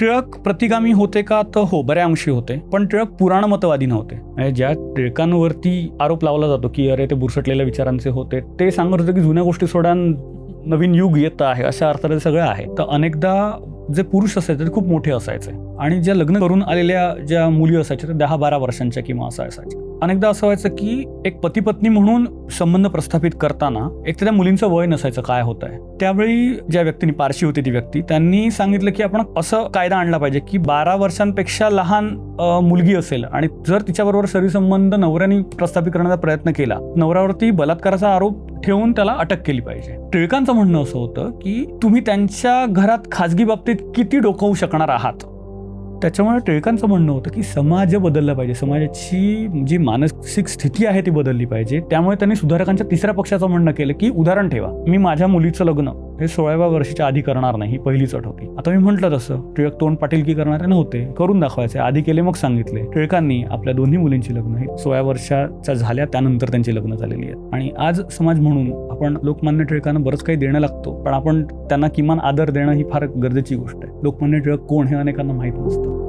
टिळक प्रतिगामी होते का? तर हो बऱ्या अंशी होते. पण टिळक पुराणमतवादी नव्हते. म्हणजे ज्या टिळकांवरती आरोप लावला जातो की अरे ते बुरसटलेल्या विचारांचे होते ते सांगत होते की जुन्या गोष्टी सोडा नवीन युग येत आहे अशा अर्थाने सगळं आहे. तर अनेकदा जे पुरुष असायचे ते खूप मोठे असायचे. आणि ज्या लग्न करून आलेल्या ज्या मुली असायच्या त्या दहा बारा वर्षांच्या किंवा असं असायच्या. अनेकदा असं व्हायचं की एक पती पत्नी म्हणून संबंध प्रस्थापित करताना एक तर त्या मुलींचं वय नसायचं काय होत आहे. त्यावेळी ज्या व्यक्तीने पारशी होती ती व्यक्ती त्यांनी सांगितलं की आपण असं कायदा आणला पाहिजे की बारा वर्षांपेक्षा लहान मुलगी असेल आणि जर तिच्याबरोबर शरीरसंबंध नवऱ्याने प्रस्थापित करण्याचा प्रयत्न केला नवऱ्यावरती बलात्काराचा आरोप ठेवून त्याला अटक केली पाहिजे. टिळकांचं म्हणणं असं होतं की तुम्ही त्यांच्या घरात खाजगी बाबतीत किती डोकवू शकणार आहात? त्याच्यामुळे टिळकांचं म्हणणं होतं की समाज बदलला पाहिजे. समाजाची जी मानसिक स्थिती आहे ती बदलली पाहिजे. त्यामुळे त्यांनी सुधारकांच्या तिसऱ्या पक्षाचं म्हणणं केलं की उदाहरण ठेवा. मी माझ्या मुलीचं लग्न हे सोळाव्या वर्षाच्या आधी करणार नाही पहिलीच अट होती. आता मी म्हटलं तसं. टिळक तोंड पाटील की करणारे नव्हते. करून दाखवायचे आधी केले मग सांगितले. टिळकांनी आपल्या दोन्ही मुलींची लग्न ही सोळा वर्षाच्या झाल्या त्यानंतर त्यांची लग्न झालेली आहेत. आणि आज समाज म्हणून आपण लोकमान्य टिळकांना बरंच काही देणं लागतो पण आपण त्यांना किमान आदर देणं ही फार गरजेची गोष्ट आहे. लोकमान्य टिळक कोण हे अनेकांना माहीत नसतं.